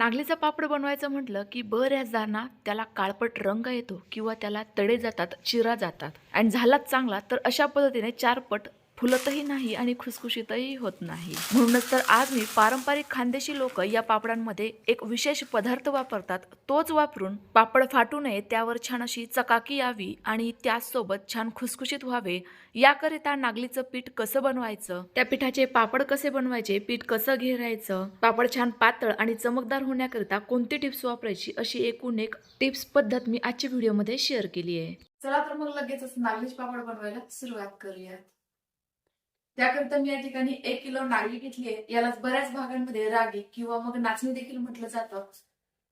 नागलीचं पापड बनवायचं म्हटलं की बऱ्याचदा त्याला काळपट रंग येतो किंवा त्याला तडे जातात चिरा जातात. आणि झालाच चांगला तर अशा पद्धतीने चार पट फुलतही नाही आणि खुसखुशीतही होत नाही. म्हणूनच तर आज मी पारंपरिक खानदेशी लोक या पापडांमध्ये एक विशेष पदार्थ वापरतात. तोच वापरून पापड फाटू नये त्यावर छान अशी चकाकी यावी आणि त्यासोबत छान खुसखुशीत व्हावे. याकरिता नागलीचं पीठ कसं बनवायचं? त्या पिठाचे पापड कसे बनवायचे? पीठ कसं घेरायचं? पापड छान पातळ आणि चमकदार होण्याकरिता कोणती टिप्स वापरायची? अशी एकूण एक टिप्स पद्धत मी आजच्या व्हिडिओमध्ये शेअर केली आहे चला तर मग लगेचच नागलीच पापड बनवायला सुरुवात करूया त्याकरिता मी या ठिकाणी एक किलो नागली घेतली आहे. यालाच बऱ्याच भागांमध्ये रागी किंवा मग नाचणी देखील म्हटलं जातं.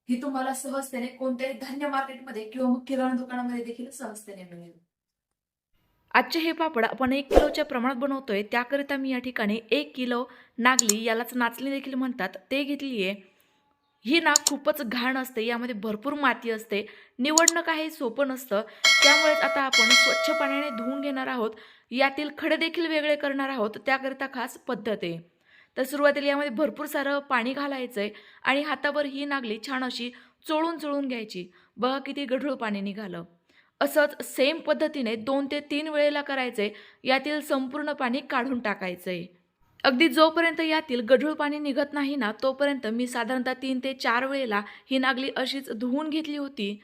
ही तुम्हाला सहजतेने कोणत्याही धान्य मार्केटमध्ये किंवा मग किराणा दुकानामध्ये देखील सहजतेने मिळेल. आजचे हे पापड आपण एक किलोच्या प्रमाणात बनवतोय. त्याकरिता मी या ठिकाणी एक किलो नागली यालाच नाचणी देखील म्हणतात ते घेतली आहे. ही ना खूपच घाण असते यामध्ये भरपूर माती असते. निवडणं काही सोपं नसतं. त्यामुळेच आता आपण स्वच्छ पाण्याने धुवून घेणार आहोत. यातील खडे देखील वेगळे करणार आहोत त्याकरिता खास पद्धत आहे. तर सुरुवातीला यामध्ये भरपूर सारं पाणी घालायचं आहे आणि हातावर ही नागली छान अशी चोळून चोळून घ्यायची. बघा किती गढूळ पाणी निघालं. असंच सेम पद्धतीने दोन ते तीन वेळेला करायचंय यातील संपूर्ण पाणी काढून टाकायचं आहे अगदी जोपर्यंत यातील गढूळ पाणी निघत नाही ना तोपर्यंत मी साधारणतः तीन ते चार वेळेला ही नागली अशीच धुवून घेतली होती.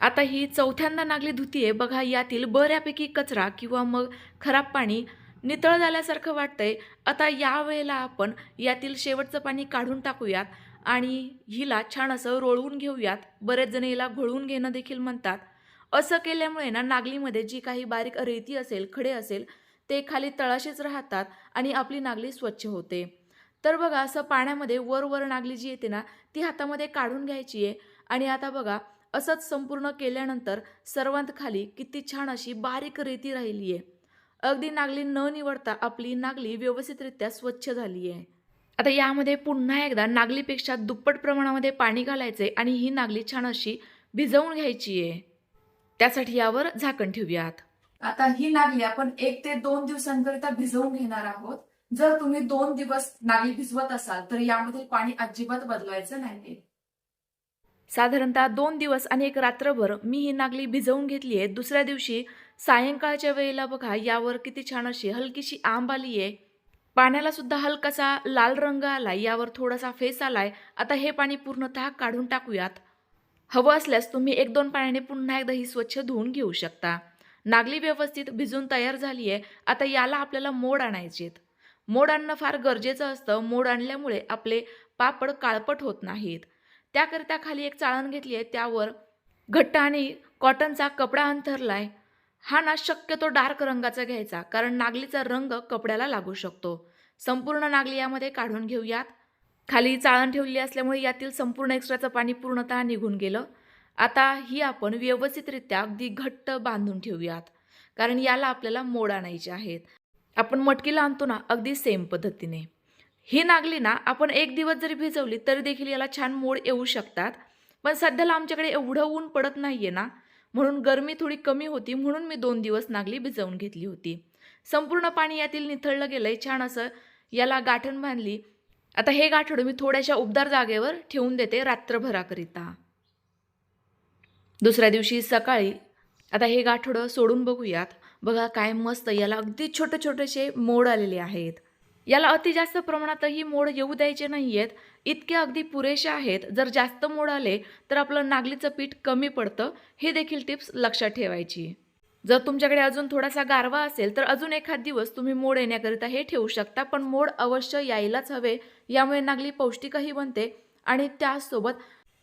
आता ही चौथ्यांदा नागली धुती आहे बघा यातील बऱ्यापैकी कचरा किंवा मग खराब पाणी नितळ झाल्यासारखं वाटतंय. आता या वेळेला आपण यातील शेवटचं पाणी काढून टाकूयात आणि हिला छान असं रोळवून घेऊयात. बरेच जण हिला घोळवून घेणं देखील म्हणतात. असं केल्यामुळे ना नागलीमध्ये जी काही बारीक रेती असेल खडे असेल ते खाली तळाशीच राहतात आणि आपली नागली स्वच्छ होते. तर बघा असं पाण्यामध्ये वर वर नागली जी येते ना ती हातामध्ये काढून घ्यायची आहे आणि आता बघा असंच संपूर्ण केल्यानंतर सर्वांत खाली किती छान अशी बारीक रेती राहिली आहे अगदी नागली न निवडता आपली नागली व्यवस्थितरित्या स्वच्छ झाली आहे आता यामध्ये पुन्हा एकदा नागलीपेक्षा दुप्पट प्रमाणामध्ये पाणी घालायचे आणि ही नागली छान अशी भिजवून घ्यायची आहे त्यासाठी यावर झाकण ठेवूयात. आता ही नागली आपण एक ते दोन दिवसांकरिता भिजवून घेणार आहोत. जर तुम्ही दोन दिवस नागली भिजवत असाल तर यामध्ये पाणी अजिबात बदलायचं नाही साधारणतः दोन दिवस आणि एक रात्रभर मी ही नागली भिजवून घेतली आहे. दुसऱ्या दिवशी सायंकाळच्या वेळेला बघा यावर किती छान अशी हलकीशी आंब आली आहे. पाण्याला सुद्धा हलकासा लाल रंग आलाय यावर थोडासा फेस आलाय. आता हे पाणी पूर्णतः काढून टाकूयात. हवं असल्यास तुम्ही एक दोन पाण्याने पुन्हा एकदा ही स्वच्छ धुवून घेऊ शकता. नागली व्यवस्थित भिजून तयार झाली आहे. आता याला आपल्याला मोड आणायचेत. मोड आणणं फार गरजेचं असतं. मोड आणल्यामुळे आपले पापड काळपट होत नाहीत. त्याकरिता खाली एक चाळण घेतली आहे त्यावर घट्ट आणि कॉटनचा कपडा अंथरलाय. हा ना शक्यतो डार्क रंगाचा घ्यायचा कारण नागलीचा रंग कपड्याला लागू शकतो. संपूर्ण नागली यामध्ये काढून घेऊयात. खाली चाळण ठेवली असल्यामुळे यातील संपूर्ण एक्स्ट्राचं पाणी पूर्णतः निघून गेलं. आता ही आपण व्यवस्थितरित्या अगदी घट्ट बांधून ठेवूयात कारण याला आपल्याला मोड आणायचे आहेत. आपण मटकीला आणतो ना अगदी सेम पद्धतीने. ही नागली ना आपण एक दिवस जरी भिजवली तरी देखील याला छान मोड येऊ शकतात. पण सध्याला आमच्याकडे एवढं ऊन पडत नाही आहे ना म्हणून गरमी थोडी कमी होती म्हणून मी दोन दिवस नागली भिजवून घेतली होती. संपूर्ण पाणी यातील निथळलं गेलंय छान असं याला गाठण बांधली. आता हे गाठोडं मी थोड्याशा उबदार जागेवर ठेवून देते रात्रभराकरिता. दुसऱ्या दिवशी सकाळी आता हे गाठोडं सोडून बघूयात. बघा काय मस्त याला अगदी छोटे छोटेसे मोड आलेले आहेत. याला अति जास्त प्रमाणातही मोड येऊ द्यायचे नाही आहेत इतके अगदी पुरेसे आहेत. जर जास्त मोड आले तर आपलं नागलीचं पीठ कमी पडतं. हे देखील टिप्स लक्षात ठेवायची. जर तुमच्याकडे अजून थोडासा गारवा असेल तर अजून एखाद दिवस तुम्ही मोड येण्याकरिता हे ठेवू शकता पण मोड अवश्य यायलाच हवे. यामुळे नागली पौष्टिकही बनते आणि त्यासोबत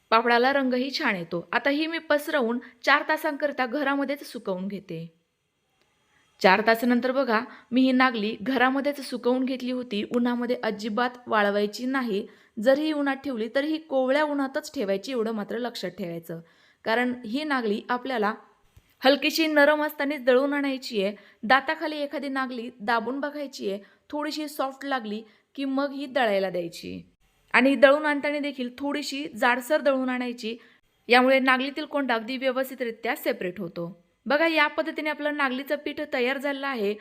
पापडाला रंगही छान येतो. आता ही मी पसरवून चार तासांकरिता घरामध्येच सुकवून घेते. चार तासानंतर बघा मी ही नागली घरामध्येच सुकवून घेतली होती. उन्हामध्ये अजिबात वाळवायची नाही. जर ही उन्हात ठेवली तर ही कोवळ्या उन्हातच ठेवायची एवढं मात्र लक्षात ठेवायचं. कारण ही नागली आपल्याला हलकीशी नरम असतानाच दळून आणायची आहे. दाताखाली एखादी नागली दाबून बघायची आहे. थोडीशी सॉफ्ट लागली की मग ही दळायला द्यायची. आणि दळून आणताना देखील थोडीशी जाडसर दळून आणायची. यामुळे नागलीतील कोंडा अगदी व्यवस्थितरित्या सेपरेट होतो. बघा या पद्धतीने आपलं नागलीचं पीठ तयार झालं आहे.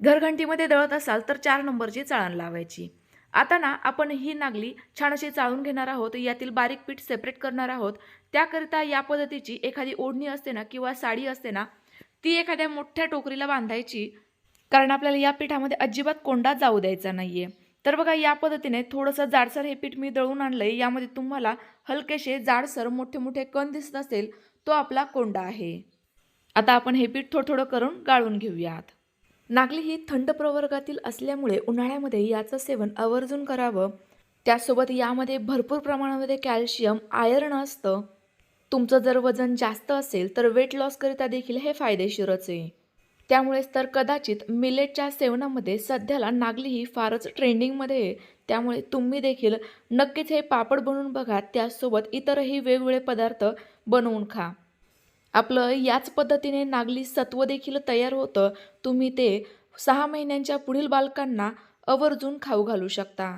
घरघंटीमध्ये दळत असाल तर चार नंबरची चाळण लावायची. आता ना आपण ही नागली छान अशी चाळून घेणार आहोत यातील बारीक पीठ सेपरेट करणार आहोत. त्याकरिता या पद्धतीची एखादी ओढणी असते ना किंवा साडी असते ना ती एखाद्या मोठ्या टोकरीला बांधायची. कारण आपल्याला या पिठामध्ये अजिबात कोंडा जाऊ द्यायचा नाहीये. तर बघा या पद्धतीने थोडंसं जाडसर हे पीठ मी दळून आणलंय. यामध्ये तुम्हाला हलकेसे जाडसर मोठे मोठे कण दिसत असेल तो आपला कोंडा आहे. आता आपण हे पीठ थोडं थोडं करून गाळून घेऊयात. नागली ही थंड प्रवर्गातील असल्यामुळे उन्हाळ्यामध्ये याचं सेवन आवर्जून करावं. त्यासोबत यामध्ये भरपूर प्रमाणामध्ये कॅल्शियम आयर्न असतं. तुमचं जर वजन जास्त असेल तर वेट लॉसकरिता देखील हे फायदेशीरच आहे. त्यामुळेच तर कदाचित मिलेटच्या सेवनामध्ये सध्याला नागली ही फारच ट्रेंडिंगमध्ये आहे. त्यामुळे तुम्ही देखील नक्कीच हे पापड बनवून बघा. त्यासोबत इतरही वेगवेगळे पदार्थ बनवून खा. आपलं याच पद्धतीने नागली सत्व देखील तयार होतं. तुम्ही ते सहा महिन्यांच्या पुढील बालकांना आवर्जून खाऊ घालू शकता.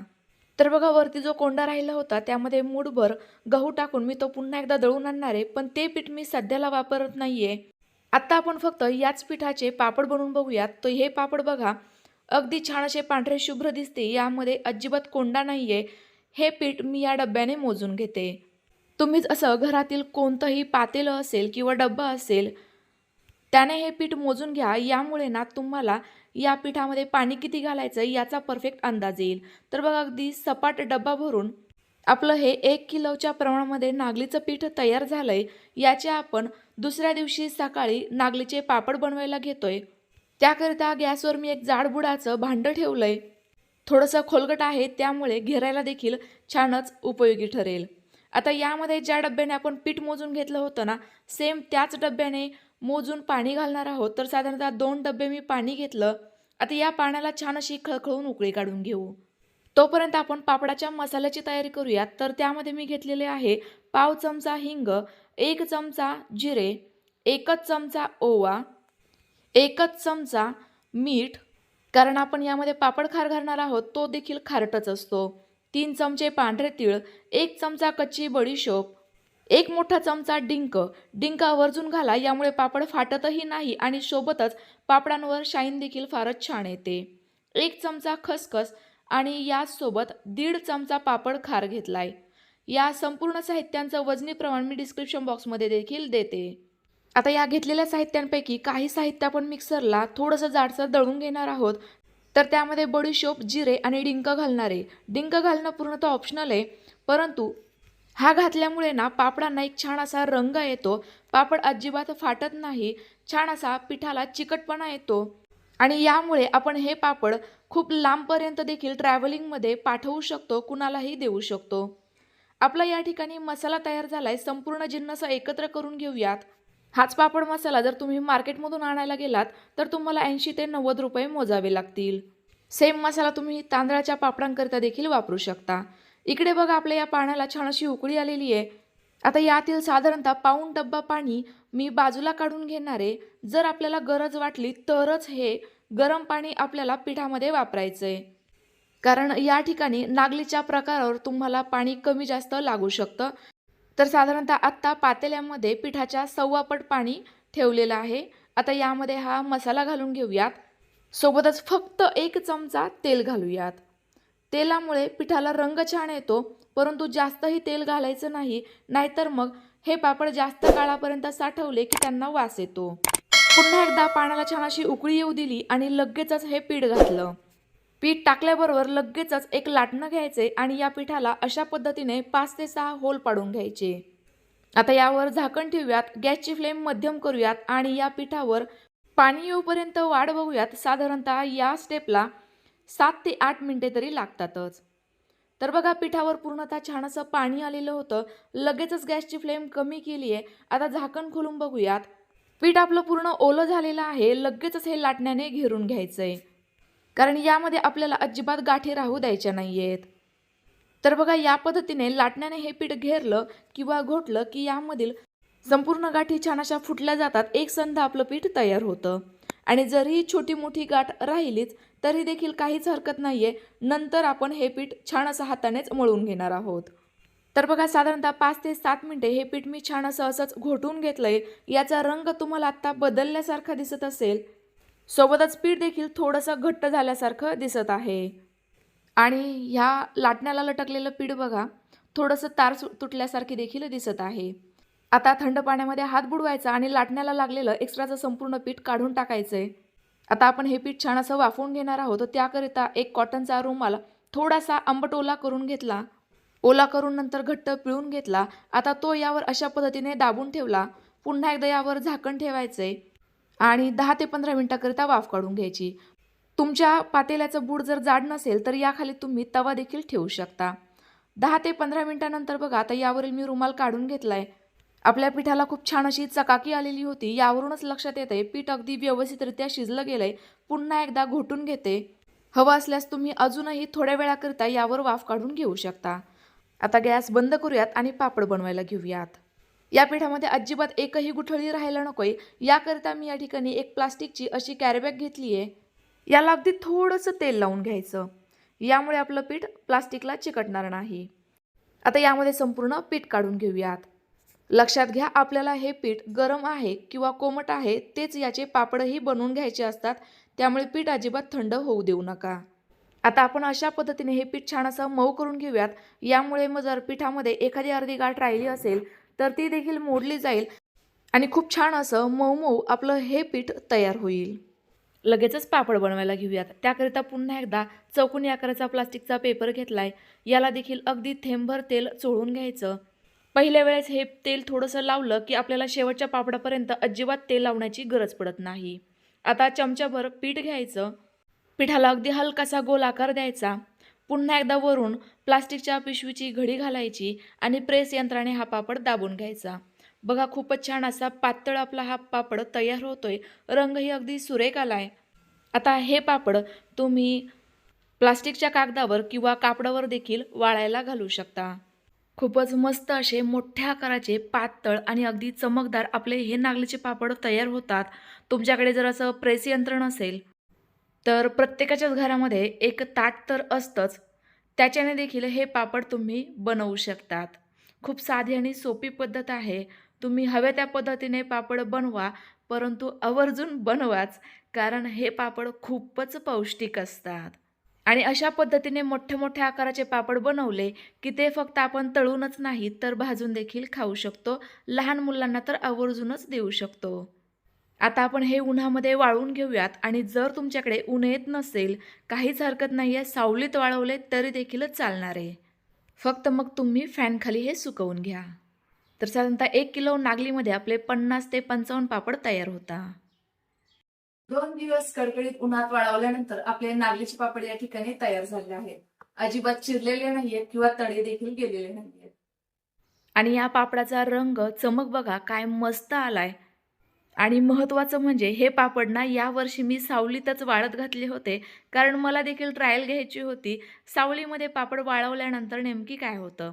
तर बघा वरती जो कोंडा राहिला होता त्यामध्ये मूठभर गहू टाकून मी तो पुन्हा एकदा दळून आणणार आहे पण ते पीठ मी सध्याला वापरत नाही आहे आत्ता आपण फक्त याच पिठाचे पापड बनवून बघूयात. तर हे पापड बघा अगदी छान असे पांढरे शुभ्र दिसते. यामध्ये अजिबात कोंडा नाही आहे हे पीठ मी या डब्याने मोजून घेते. तुम्हीच असं घरातील कोणतंही पातेलं असेल किंवा डब्बा असेल त्याने हे पीठ मोजून घ्या. यामुळे ना तुम्हाला या पिठामध्ये पाणी किती घालायचं याचा परफेक्ट अंदाज येईल. तर बघा अगदी सपाट डब्बा भरून आपलं हे एक किलोच्या प्रमाणामध्ये नागलीचं पीठ तयार झालं आहे याचे आपण दुसऱ्या दिवशी सकाळी नागलीचे पापड बनवायला घेतोय. त्याकरिता गॅसवर मी एक जाडबुडाचं भांडं ठेवलंय. थोडंसं खोलगट आहे त्यामुळे घेरायला देखील छानच उपयोगी ठरेल. आता यामध्ये ज्या डब्याने आपण पीठ मोजून घेतलं होतं ना सेम त्याच डब्याने मोजून पाणी घालणार आहोत. तर साधारणतः दोन डबे मी पाणी घेतलं. आता या पाण्याला छान अशी खळखळून उकळी काढून घेऊ. तोपर्यंत आपण पापडाच्या मसाल्याची तयारी करूयात. तर त्यामध्ये मी घेतलेले आहे पाव चमचा हिंग एक चमचा जिरे एकच चमचा ओवा एकच चमचा मीठ. कारण आपण यामध्ये पापड खार घालणार आहोत तो देखील खारटच असतो. तीन चमचे पांढरे तीळ एक चमचा कच्ची बडीशोप एक मोठा चमचा डिंक. डिंक आवर्जून घाला यामुळे पापड फाटतही नाही आणि सोबतच पापडांवर शाईन देखील फारच छान येते. एक चमचा खसखस आणि यासोबत दीड चमचा पापड खार घेतलाय. या संपूर्ण साहित्यांचं वजनी प्रमाण मी डिस्क्रिप्शन बॉक्समध्ये देखील देते. आता या घेतलेल्या साहित्यांपैकी काही साहित्य आपण मिक्सरला थोडंसं जाडसर दळून घेणार आहोत. तर त्यामध्ये बडीशोप जिरे आणि डिंक घालणार. आहे डिंक घालणं पूर्णतः ऑप्शनल आहे परंतु हा घातल्यामुळे ना पापडांना एक छान असा रंग येतो. पापड अजिबात फाटत नाही छान असा पिठाला चिकटपणा येतो. आणि यामुळे आपण हे पापड खूप लांबपर्यंत देखील ट्रॅव्हलिंगमध्ये पाठवू शकतो कुणालाही देऊ शकतो. आपला या ठिकाणी मसाला तयार झालाय संपूर्ण जिन्नस एकत्र करून घेऊयात. हाच पापड मसाला जर तुम्ही मार्केटमधून आणायला गेलात तर तुम्हाला ऐंशी ते नव्वद रुपये मोजावे लागतील. सेम मसाला तुम्ही तांदळाच्या पापडांकरिता देखील वापरू शकता. इकडे बघा आपल्या या पाण्याला छान अशी उकळी आलेली आहे. आता यातील साधारणतः पाऊण डब्बा पाणी मी बाजूला काढून घेणार आहे. जर आपल्याला गरज वाटली तरच हे गरम पाणी आपल्याला पिठामध्ये वापरायचं आहे कारण या ठिकाणी नागलीच्या प्रकारावर तुम्हाला पाणी कमी जास्त लागू शकतं. तर साधारणतः आत्ता पातेल्यामध्ये पिठाच्या सव्वापट पाणी ठेवलेलं आहे. आता यामध्ये हा मसाला घालून घेऊयात. सोबतच फक्त एक चमचा तेल घालूयात. तेलामुळे पिठाला रंग छान येतो परंतु जास्तही तेल घालायचं नाही नाहीतर मग हे पापड जास्त काळापर्यंत साठवले की त्यांना वास येतो. पुन्हा एकदा पाण्याला छान अशी उकळी येऊ दिली आणि लगेचच हे पीठ घातलं. पीठ टाकल्याबरोबर लगेचच एक लाटणं घ्यायचे आणि या पिठाला अशा पद्धतीने पाच ते सहा होल पाडून घ्यायचे. आता यावर झाकण ठेवूयात गॅसची फ्लेम मध्यम करूयात आणि या पिठावर पाणी येऊपर्यंत वाढ बघूयात. साधारणतः या स्टेपला सात ते आठ मिनिटे तरी लागतातच. तर बघा पिठावर पूर्णतः छान असं पाणी आलेलं होतं. लगेचच गॅसची फ्लेम कमी केली आहे आता झाकण खोलून बघूयात. पीठ आपलं पूर्ण ओलं झालेलं आहे. लगेचच हे लाटण्याने घेरून घ्यायचं आहे कारण यामध्ये आपल्याला अजिबात गाठी राहू द्यायच्या नाही आहेत तर बघा या पद्धतीने लाटण्याने हे पीठ घेरलं किंवा घोटलं की यामधील संपूर्ण गाठी छान अशा फुटल्या जातात एक संध आपलं पीठ तयार होतं. आणि जरी छोटी मोठी गाठ राहिलीच तरी देखील काहीच हरकत नाही आहे नंतर आपण हे पीठ छान असं हातानेच मळून घेणार आहोत. तर बघा साधारणतः पाच ते सात मिनिटे हे पीठ मी छान असं असंच घोटून घेतलं आहे याचा रंग तुम्हाला आत्ता बदलल्यासारखा दिसत असेल. सोबतच पीठ देखील थोडंसं घट्ट झाल्यासारखं दिसत आहे. आणि ह्या लाटण्याला लटकलेलं पीठ बघा थोडंसं तार सु तुटल्यासारखे देखील दिसत आहे. आता थंड पाण्यामध्ये हात बुडवायचा आणि लाटण्याला लागलेलं एक्स्ट्राचं संपूर्ण पीठ काढून टाकायचं आहे आता आपण हे पीठ छान असं वाफवून घेणार आहोत. तर त्याकरिता एक कॉटनचा रुमाल थोडासा आंबट ओला करून घेतला. ओला करून नंतर घट्ट पिळून घेतला. आता तो यावर अशा पद्धतीने दाबून ठेवला. पुन्हा एकदा यावर झाकण ठेवायचे आणि दहा ते पंधरा मिनटाकरिता वाफ काढून घ्यायची. तुमच्या पातेल्याचं बूड जर जाड नसेल तर याखाली तुम्ही तवा देखील ठेवू शकता. दहा ते पंधरा मिनटानंतर बघा आता यावरील मी रुमाल काढून घेतला आहे आपल्या पिठाला खूप छान अशी चकाकी आलेली होती. यावरूनच लक्षात येते पीठ अगदी व्यवस्थितरित्या शिजलं गेलंय. पुन्हा एकदा घोटून घेते. हवं असल्यास तुम्ही अजूनही थोड्या वेळाकरिता यावर वाफ काढून घेऊ शकता. आता गॅस बंद करूयात आणि पापड बनवायला घेऊयात. या पिठामध्ये अजिबात एकही गुठळी राहायला नकोय. याकरिता मी या ठिकाणी एक प्लास्टिकची अशी कॅरीबॅग घेतली आहे. याला अगदी थोडंसं तेल लावून घ्यायचं. यामुळे आपलं पीठ प्लास्टिकला चिकटणार नाही. आता यामध्ये संपूर्ण पीठ काढून घेऊयात. लक्षात घ्या आपल्याला हे पीठ गरम आहे किंवा कोमट आहे तेच याचे पापडही बनवून घ्यायचे असतात. त्यामुळे पीठ अजिबात थंड होऊ देऊ नका. आता आपण अशा पद्धतीने हे पीठ छान असं मऊ करून घेऊयात. यामुळे मग जर पिठामध्ये एखादी अर्धी गाठ राहिली असेल तर ती देखील मोडली जाईल. आणि खूप छान असं मऊ मऊ आपलं हे पीठ तयार होईल. लगेचच पापड बनवायला घेऊयात. त्याकरिता पुन्हा एकदा चौकोनी आकाराचा प्लास्टिकचा पेपर घेतलाय. याला देखील अगदी थेंबभर तेल चोळून घ्यायचं. पहिल्या वेळेस हे तेल थोडंसं लावलं की आपल्याला शेवटच्या पापडापर्यंत अजिबात तेल लावण्याची गरज पडत नाही. आता चमच्याभर पीठ घ्यायचं. पिठाला अगदी हलकासा गोल आकार द्यायचा. पुन्हा एकदा वरून प्लास्टिकच्या पिशवीची घडी घालायची आणि प्रेस यंत्राने हा पापड दाबून घ्यायचा. बघा खूपच छान असा पातळ आपला हा पापड तयार होतोय. रंगही अगदी सुरेख आलाय. आता हे पापड तुम्ही प्लास्टिकच्या कागदावर किंवा कापडावर देखील वाळायला घालू शकता. खूपच मस्त असे मोठ्या आकाराचे पातळ आणि अगदी चमकदार आपले हे नागलीचे पापड तयार होतात. तुमच्याकडे जर असं प्रेस यंत्र नसेल तर प्रत्येकाच्याच घरामध्ये एक ताट तर असतंच. त्याच्याने देखील हे पापड तुम्ही बनवू शकतात. खूप साधी आणि सोपी पद्धत आहे. तुम्ही हव्या त्या पद्धतीने पापड बनवा परंतु आवर्जून बनवाच कारण हे पापड खूपच पौष्टिक असतात. आणि अशा पद्धतीने मोठ्या मोठ्या आकाराचे पापड बनवले की ते फक्त आपण तळूनच नाही तर भाजून देखील खाऊ शकतो. लहान मुलांना तर आवर्जूनच देऊ शकतो. आता आपण हे उन्हामध्ये वाळवून घेऊयात आणि जर तुमच्याकडे ऊन येत नसेल काहीच हरकत नाही आहे सावलीत वाळवले तरी देखील चालणार आहे. फक्त मग तुम्ही फॅनखाली हे सुकवून घ्या. तर साधारणतः एक किलो नागलीमध्ये आपले पन्नास ते पंचावन्न पापड तयार होता. दोन दिवस कडकडीत उन्हात वाळवल्यानंतर आपले नागलीचे पापड या ठिकाणी तयार झाले आहेत. अजिबात चिरलेले नाहीयेत किंवा तळे देखील गेलेले नाहीयेत. आणि या पापडाचा रंग चमक बघा काय मस्त आलाय. आणि महत्त्वाचं म्हणजे हे पापड ना यावर्षी मी सावलीतच वाळत घातले होते. कारण मला देखील ट्रायल घ्यायची होती. सावलीमध्ये पापड वाळवल्यानंतर नेमकी काय होतं?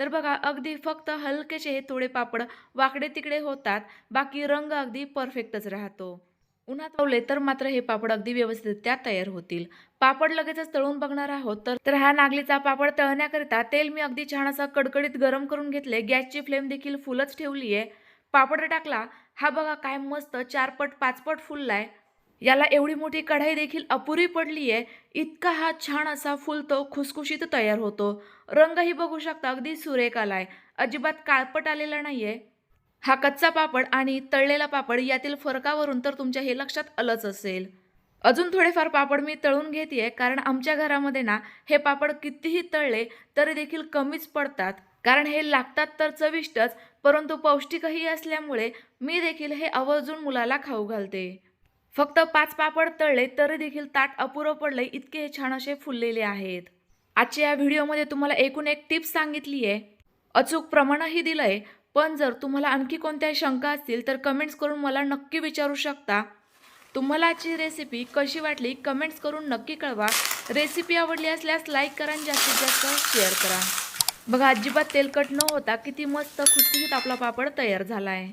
तर बघा अगदी फक्त हलकेचे हे थोडे पापड वाकडे तिकडे होतात. बाकी रंग अगदी परफेक्टच राहतो. उन्हात लावले तर मात्र हे पापड अगदी व्यवस्थितरित्या तयार होतील. पापड लगेचच तळून बघणार आहोत. तर तर हा नागलीचा पापड तळण्याकरिता तेल मी अगदी छान असा कडकडीत गरम करून घेतले. गॅसची फ्लेम देखील फुलच ठेवली आहे पापड टाकला हा बघा काय मस्त चारपट पाचपट फुललाय. याला एवढी मोठी कढाई देखील अपुरी पडली आहे. इतका हा छान असा फुलतो खुसखुशीत तयार होतो. रंगही बघू शकता अगदी सुरेख आलाय अजिबात काळपट आलेला नाही आहे हा कच्चा पापड आणि तळलेला पापड यातील फरकावरून तर तुमच्या हे लक्षात आलंच असेल. अजून थोडेफार पापड मी तळून घेते कारण आमच्या घरामध्ये ना हे पापड कितीही तळले तरी देखील कमीच पडतात. कारण हे लागतात तर चविष्टच परंतु पौष्टिकही असल्यामुळे मी देखील हे आवर्जून मुलाला खाऊ घालते. फक्त पाच पापड तळले तरी देखील ताट अपुरं पडले इतके हे छान असे फुललेले आहेत. आजच्या या व्हिडिओमध्ये तुम्हाला एकूण एक टिप्स सांगितली आहे. अचूक प्रमाणही दिलं आहे पण जर तुम्हाला आणखी कोणत्या शंका असतील तर कमेंट्स करून मला नक्की विचारू शकता. तुम्हाला आजची रेसिपी कशी वाटली कमेंट्स करून नक्की कळवा. रेसिपी आवडली असल्यास लाईक करा आणि जास्तीत जास्त शेअर करा. बघा अजिबात तेलकट न होता किती मस्त खुसखुशीत आपला पापड तयार झाला आहे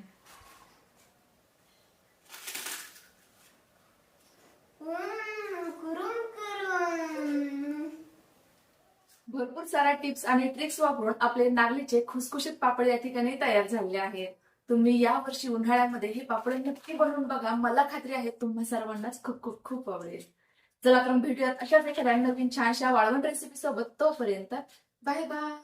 भरपूर साऱ्या टिप्स आणि ट्रिक्स वापरून आपले नागलीचे खुसखुशीत पापड या ठिकाणी तयार झाले आहेत. तुम्ही या वर्षी उन्हाळ्यामध्ये हे पापड नक्की बनवून बघा. मला खात्री आहे तुम्हा सर्वांनाच खूप खूप खूप आवडेल. चला तर भेटूयात अशाच एखाद्या नवीन छानशा वाळवण रेसिपी सोबत. तोपर्यंत बाय बाय